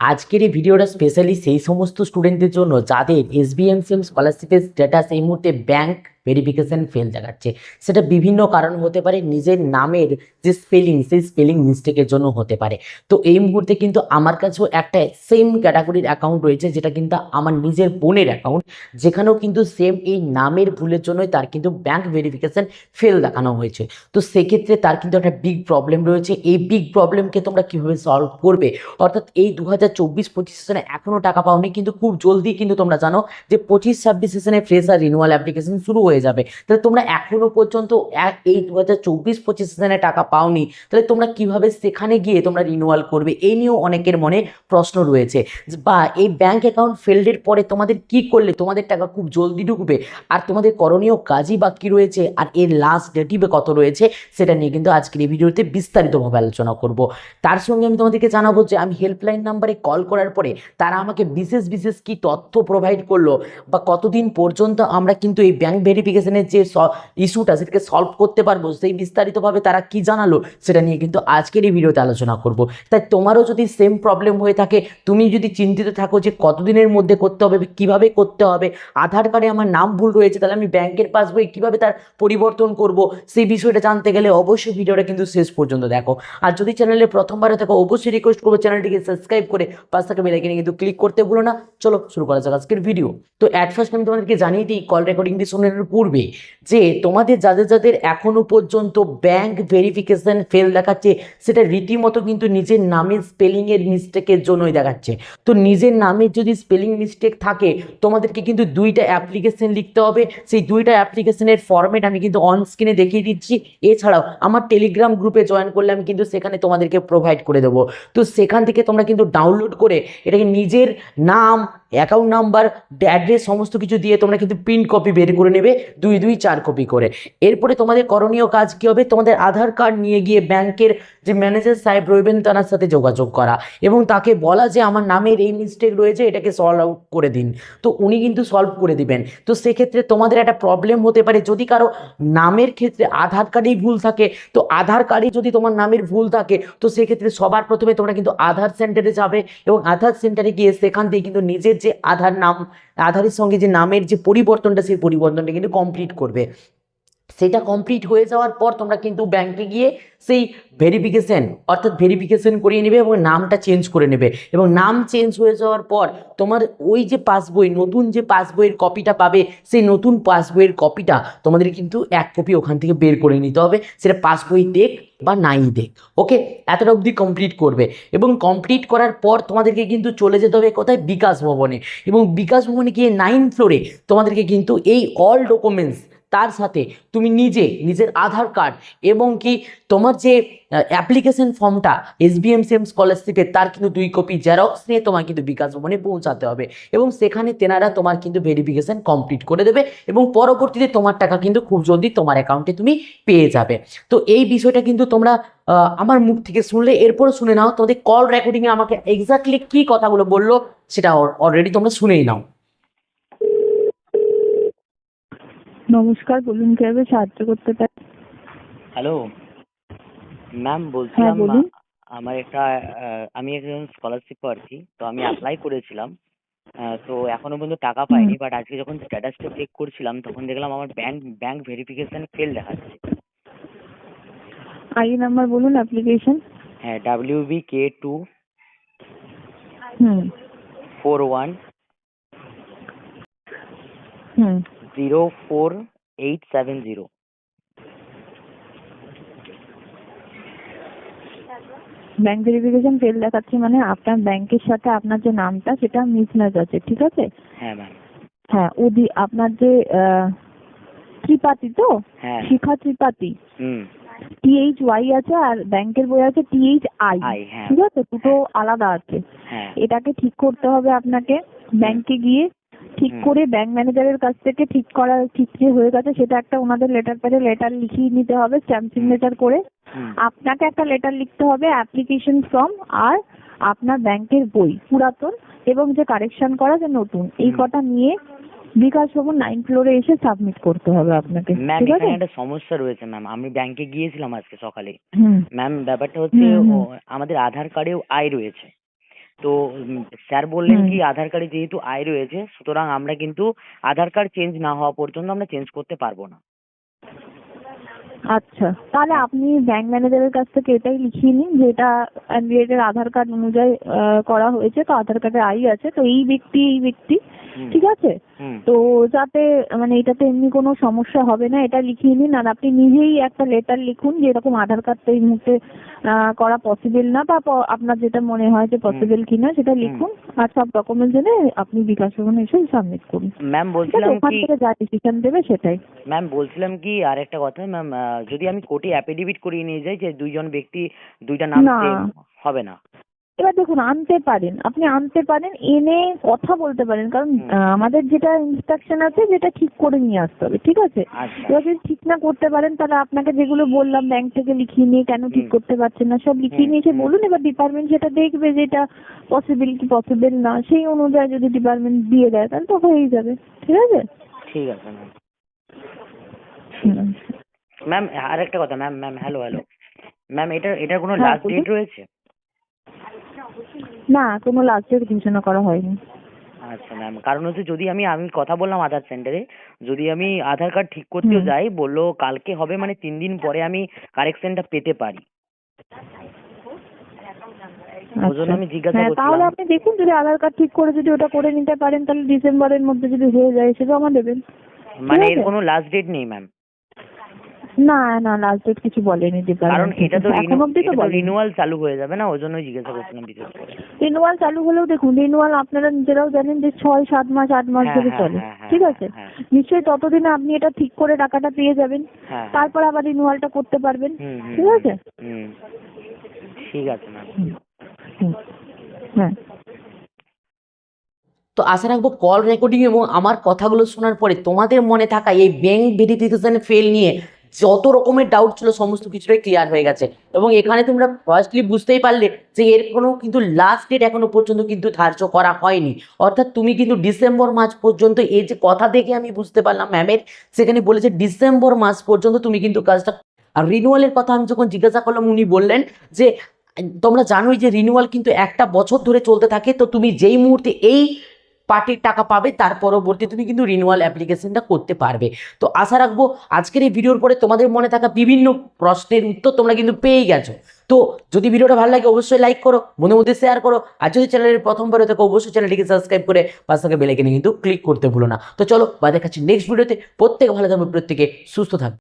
আজকের এই ভিডিওটা স্পেশালি সেই সমস্ত স্টুডেন্টদের জন্য যাদের এসবিএমসিএম স্কলারশিপের স্ট্যাটাস এই মুহূর্তে ব্যাংক ভেরিফিকেশন ফেল দেখাচ্ছে। সেটা বিভিন্ন কারণ হতে পারে, নিজের নামের যে স্পেলিং সেই স্পেলিং মিস্টেকের জন্য হতে পারে। তো এই মুহূর্তে কিন্তু আমার কাছেও একটা সেম ক্যাটাগরির অ্যাকাউন্ট রয়েছে, যেটা কিন্তু আমার নিজের বোনের অ্যাকাউন্ট যেখানেও কিন্তু সেম এই নামের ভুলের জন্যই তার কিন্তু ব্যাংক ভেরিফিকেশন ফেল দেখানো হয়েছে। তো সেক্ষেত্রে তার কিন্তু একটা বিগ প্রবলেম রয়েছে। এই বিগ প্রবলেমকে তোমরা কীভাবে সলভ করবে? অর্থাৎ এই দু হাজার চব্বিশ পঁচিশ সেশনে এখনও টাকা পাওনি, কিন্তু খুব জলদি কিন্তু তোমরা জানো যে পঁচিশ ছাব্বিশ সেশনে ফ্রেশার রিনুয়াল অ্যাপ্লিকেশন শুরু হয়ে যাবে। তাহলে তোমরা এখনও পর্যন্ত এই দু হাজার চব্বিশ পঁচিশ সেশনে টাকা পাওনি। তাহলে তোমরা কীভাবে সেখানে গিয়ে তোমরা রিনিউয়াল করবে? এই নিয়েও অনেকের মনে প্রশ্ন রয়েছে বা এই ব্যাংক অ্যাকাউন্ট ফেল্ডের পরে তোমাদের কি করলে? তোমাদের টাকা খুব জলদি ঢুকবে। আর তোমাদের করণীয় কাজই বা কী রয়েছে। আর এর লাস্ট ডেটই বা কত রয়েছে, সেটা নিয়ে কিন্তু আজকের এই ভিডিওতে বিস্তারিতভাবে আলোচনা করব। তার সঙ্গে আমি তোমাদেরকে জানাব যে, আমি হেল্পলাইন নাম্বারে কল করার পরে তারা আমাকে বিশেষ বিশেষ কি তথ্য প্রোভাইড করল? বা কতদিন পর্যন্ত আমরা কিন্তু এই ব্যাংক ভেরিফিকেশনের যে ইস্যুটা সেটাকে সলভ করতে পারব, সেই বিস্তারিতভাবে তারা কি জানালো, সেটা নিয়ে কিন্তু আজকের এই ভিডিওতে আলোচনা করব। তাই তোমারও যদি সেম প্রবলেম হয়ে থাকে, তুমি যদি চিন্তিত থাকো যে কতদিনের মধ্যে করতে হবে, কীভাবে করতে হবে, আধার কার্ডে আমার নাম ভুল রয়েছে, তাহলে আমি ব্যাংকের পাসবই কীভাবে তার পরিবর্তন করব, সেই বিষয়টা জানতে গেলে অবশ্যই ভিডিওটা কিন্তু শেষ পর্যন্ত দেখো। আর যদি চ্যানেলে প্রথমবারে থাকো, অবশ্যই রিকোয়েস্ট করব চ্যানেলটিকে সাবস্ক্রাইব করে পাশ থাকা বেলাইকেনে কিন্তু ক্লিক করতে ভুলো না। চলো শুরু করা যাক আজকের ভিডিও তো অ্যাট ফার্স্ট আমি তোমাদেরকে জানিয়ে দিই কল রেকর্ডিংটি শোনানোর পূর্বে যে তোমাদের যাদের যাদের এখনও পর্যন্ত ব্যাংক ভেরিফিকেশান ফেল দেখাচ্ছে, সেটা রীতিমতো কিন্তু নিজের নামের স্পেলিংয়ের মিস্টেকের জন্যই দেখাচ্ছে। তো নিজের নামের যদি স্পেলিং মিস্টেক থাকে, তোমাদেরকে কিন্তু দুইটা অ্যাপ্লিকেশান লিখতে হবে। সেই দুইটা অ্যাপ্লিকেশানের ফর্মেট আমি কিন্তু অন স্ক্রিনে দেখিয়ে দিচ্ছি। এছাড়াও আমার টেলিগ্রাম গ্রুপে জয়েন করলে আমি কিন্তু সেখানে তোমাদেরকে প্রোভাইড করে দেবো। তো সেখান থেকে তোমরা কিন্তু ডাউনলোড করে এটাকে নিজের নাম অ্যাকাউন্ট নাম্বার অ্যাড্রেস সমস্ত কিছু দিয়ে তোমরা কিন্তু প্রিন্ট কপি বের করে নেবে, দুই দুই, চার কপি করে। এরপরে তোমাদের করণীয় কাজ কী হবে? তোমাদের আধার কার্ড নিয়ে গিয়ে ব্যাংকের যে ম্যানেজার সাহেব রইবেন তার সাথে যোগাযোগ করা। এবং তাকে বলা যে, আমার নামের এই মিস্টেক রয়েছে, এটাকে সলভ আউট করে দিন। তো উনি কিন্তু সলভ করে দিবেন। তো সেক্ষেত্রে তোমাদের একটা প্রবলেম হতে পারে। যদি কারও নামের ক্ষেত্রে আধার কার্ডেই ভুল থাকে, তো আধার কার্ডে যদি তোমার নামের ভুল থাকে, তো সেক্ষেত্রে সবার প্রথমে তোমরা কিন্তু আধার সেন্টারে যাবে এবং আধার সেন্টারে গিয়ে সেখান থেকে কিন্তু নিজের যে আধার নাম আধারের সঙ্গে যে নামের যে পরিবর্তনটা সেই পরিবর্তনটা কিন্তু কমপ্লিট করবে। সেটা কমপ্লিট হয়ে যাওয়ার পর তোমরা কিন্তু ব্যাংকে গিয়ে সেই ভেরিফিকেশন অর্থাৎ ভেরিফিকেশন করিয়ে নেবে এবং নামটা চেঞ্জ করে নেবে। এবং নাম চেঞ্জ হয়ে যাওয়ার পর তোমার ওই যে পাসবই নতুন যে পাসবইয়ের কপিটা পাবে, সেই নতুন পাসবইয়ের কপিটা তোমাদের কিন্তু এক কপি ওখান থেকে বের করে নিতে হবে। সেটা পাসবই দেখ বা নাই দেখ ওকে এতটা অবধি কমপ্লিট করবে। এবং কমপ্লিট করার পর তোমাদেরকে কিন্তু চলে যেতে হবে কোথায়? বিকাশ ভবনে। এবং বিকাশ ভবনে গিয়ে নাইন ফ্লোরে তোমাদেরকে কিন্তু এই অল ডকুমেন্টস তার সাথে তুমি নিজে নিজের আধার কার্ড এবং কি তোমার যে অ্যাপ্লিকেশন ফর্মটা S B M C M স্কলারশিপের তার কিন্তু দুই কপি জেরক্স নিয়ে তোমার কিন্তু বিকাশ ভবনে পৌঁছাতে হবে। এবং সেখানে তেনারা তোমার কিন্তু ভেরিফিকেশন কমপ্লিট করে দেবে এবং পরবর্তীতে তোমার টাকা কিন্তু খুব জলদি তোমার অ্যাকাউন্টে তুমি পেয়ে যাবে। তো এই বিষয়টা কিন্তু তোমরা আমার মুখ থেকে শুনলে এরপর শুনে নাও। তোমাদের কল রেকর্ডিংয়ে আমাকে এক্স্যাক্টলি কী কথাগুলো বলল, সেটা অলরেডি তোমরা শুনেই নাও। নমস্কার বলুন কীভাবে সাহায্য করতে পারি? হ্যালো ম্যাম বলছিলাম বলুন। আমার একটা আমি একজন স্কলারশিপ প্রার্থী তো আমি অ্যাপ্লাই করেছিলাম তো এখনও পর্যন্ত টাকা পাইনি বাট আজকে যখন স্ট্যাটাসটা চেক করছিলাম তখন দেখলাম আমার ব্যাংক ব্যাংক ভেরিফিকেশন ফেল দেখাচ্ছে। আই নাম্বার বলুন অ্যাপ্লিকেশন হ্যাঁ ডাব্লিউ বি কে টু হুম। ফোর ওয়ান হুম। Zero four eight seven zero bank verification fail দেখাচ্ছে মানে আপনার ব্যাংকের সাথে আপনার যে নামটা সেটা মিসম্যাচ আছে ঠিক আছে? হ্যাঁ ম্যাম হ্যাঁ ওদি আপনার যে আহ, ত্রিপাঠী তো? হ্যাঁ। শিখা ত্রিপাঠী। হুম। টিএইচ ওয়াই আছে আর ব্যাংকের বই আছে টিএইচ আই হ্যাঁ। ঠিক আছে? দুটো আলাদা আছে। হ্যাঁ। এটাকে ঠিক করতে হবে আপনাকে। ব্যাংকে গিয়ে ঠিক। করে ব্যাংক ম্যানেজারের কাছ থেকে ঠিক করা ঠিক যে হয়ে গেছে সেটা একটা ওনাদের লেটার প্যাডে লেটার লিখিয়ে নিতে হবে স্ট্যাম্প সিগনেচার করে। আপনাকে একটা লেটার লিখতে হবে অ্যাপ্লিকেশন ফর্ম আর আপনার ব্যাংকের বই পুরাতন এবং যে কারেকশন করা যে নতুন এই কটা নিয়ে বিকাশ ভবন নাইন ফ্লোরে এসে সাবমিট করতে হবে আপনাকে ম্যাম এখানে একটা সমস্যা রয়েছে ম্যাম আমি ব্যাংকে গিয়েছিলাম আজকে সকালে। ম্যাম ব্যাপারটা হচ্ছে আমাদের আধার কার্ডেও আই রয়েছে। তো স্যার বললেন। কি আধার কার্ডে যেহেতু আয় রয়েছে সুতরাং আমরা কিন্তু আধার কার্ড চেঞ্জ না হওয়া পর্যন্ত আমরা চেঞ্জ করতে পারব না। আচ্ছা তাহলে আপনি ব্যাংক ম্যানেজারের কাছ থেকে এটাই লিখিয়ে নিন যে এটা ক্যান্ডিডেটের আধার কার্ড অনুযায়ী আহ, করা হয়েছে তো আধার কার্ডে আই আছে তো এই ব্যক্তি এই ব্যক্তি ঠিক আছে? তো যাতে মানে এটাতে এমনি কোনো সমস্যা হবে না এটা লিখিয়ে নিন। আর আপনি নিজেই একটা লেটার লিখুন যে এরকম আধার কার্ডটা এই মুহূর্তে করা পসিবল না বা আপনার যেটা মনে হয় যে পসিবল কিনা সেটা লিখুন আর সব ডকুমেন্টস এনে আপনি বিকাশ ভবনে এসে সাবমিট করুন। ম্যাম বলছিলাম ওখান কি থেকে যা ডিসিশন দেবে সেটাই। ম্যাম বলছিলাম কি আর একটা কথা ম্যাম যদি আমি কোর্টে অ্যাফিডেভিট করিয়ে নিয়ে যাই যে দুইজন ব্যক্তি দুইটা নাম হবে না? এবার দেখুন আনতে পারেন। আপনি আনতে পারেন এনে কথা বলতে পারেন। কারণ। আমাদের যেটা ইনস্ট্রাকশন আছে যেটা ঠিক করে নিয়ে আসতে হবে ঠিক আছে? আচ্ছা এবার যদি ঠিক না করতে পারেন তাহলে আপনাকে যেগুলো বললাম ব্যাংক থেকে লিখিয়ে নিয়ে কেন ঠিক করতে পারছেন না সব লিখিয়ে নিয়ে এসে বলুন এবার ডিপার্টমেন্ট সেটা দেখবে যে এটা পসিবল কি পসিবল না সেই অনুযায়ী যদি ডিপার্টমেন্ট দিয়ে দেয় তাহলে তো হয়েই যাবে ঠিক আছে? ঠিক আছে ম্যাম। ম্যাম আর একটা কথা ma'am ma'am hello hello ma'am এটার এটার কোনো হ্যাঁ, লাস্ট ডেট রয়েছে? না কোনো লাস্ট ডেট ঘোষণা করা হয়নি। আচ্ছা ম্যাম কারণ হচ্ছে যদি আমি আমি কথা বললাম আধার সেন্টারে যদি আমি আধার কার্ড ঠিক করতেও যাই বলল কালকে হবে মানে তিন দিন পরে আমি কারেকশনটা পেতে পারি। আচ্ছা। আমি জিজ্ঞাসা হ্যাঁ তাহলে আপনি দেখুন যদি আধার কার্ড ঠিক করে যদি ওটা করে নিতে পারেন তাহলে ডিসেম্বরের মধ্যে যদি হয়ে যায় সে আমার দেবেন মানে এর কোনো লাস্ট ডেট নেই ম্যাম না না লাস্ট ডেট কিছু বলেনি কারণ এটা তো এখন অবধি তো রিনিউয়াল চালু হয়ে যাবে না? ওই জন্যই জিজ্ঞাসা করছিলাম বিশেষ করে। রিনুয়াল চালু হলেও দেখুন রিনুয়াল আপনারা নিজেরাও জানেন যে ছয় সাত মাস আট মাস হ্যাঁ, ধরে হ্যাঁ, চলে। হ্যাঁ, ঠিক আছে? নিশ্চয়ই ততদিনে আপনি এটা ঠিক করে টাকাটা পেয়ে যাবেন। তারপর আবার রিনুয়ালটা করতে পারবেন। ঠিক আছে? ঠিক আছে হ্যাঁ। তো আশা রাখব কল রেকর্ডিং এবং আমার কথাগুলো শোনার পরে তোমাদের মনে থাকা এই ব্যাংক ভেরিফিকেশন ফেল নিয়ে যত রকমের ডাউট ছিল, সমস্ত কিছুটাই ক্লিয়ার হয়ে গেছে। এবং এখানে তোমরা ফার্স্টলি বুঝতেই পারলে যে এর কোনো কিন্তু লাস্ট ডেট এখনও পর্যন্ত কিন্তু ধার্য করা হয়নি। অর্থাৎ তুমি কিন্তু ডিসেম্বর মাস পর্যন্ত এই যে কথা দেখে আমি বুঝতে পারলাম ম্যামের সেখানে বলেছে ডিসেম্বর মাস পর্যন্ত তুমি কিন্তু কাজটা আর রিনুয়ালের কথা আমি যখন জিজ্ঞাসা করলাম, উনি বললেন যে, তোমরা জানোই যে রিনিউয়াল কিন্তু একটা বছর ধরে চলতে থাকে, তো তুমি যেই মুহূর্তে এই পার্টির টাকা পাবে, তার পরবর্তী তুমি কিন্তু রিনুয়াল অ্যাপ্লিকেশনটা করতে পারবে। তো আশা রাখব আজকের এই ভিডিওর পরে তোমাদের মনে থাকা বিভিন্ন প্রশ্নের উত্তর তোমরা কিন্তু পেয়েই গেছো। তো যদি ভিডিওটা ভালো লাগে, অবশ্যই লাইক করো মনে মধ্যে শেয়ার করো, আর যদি চ্যানেলের প্রথমবার হয়ে থাকো, অবশ্যই চ্যানেলটিকে সাবস্ক্রাইব করে পাশ থেকে বেলাইকেনে কিন্তু ক্লিক করতে ভুলো না। তো চলো বা দেখাচ্ছি নেক্সট ভিডিওতে প্রত্যেকে ভালো থাকবে, প্রত্যেকে সুস্থ থাকবে।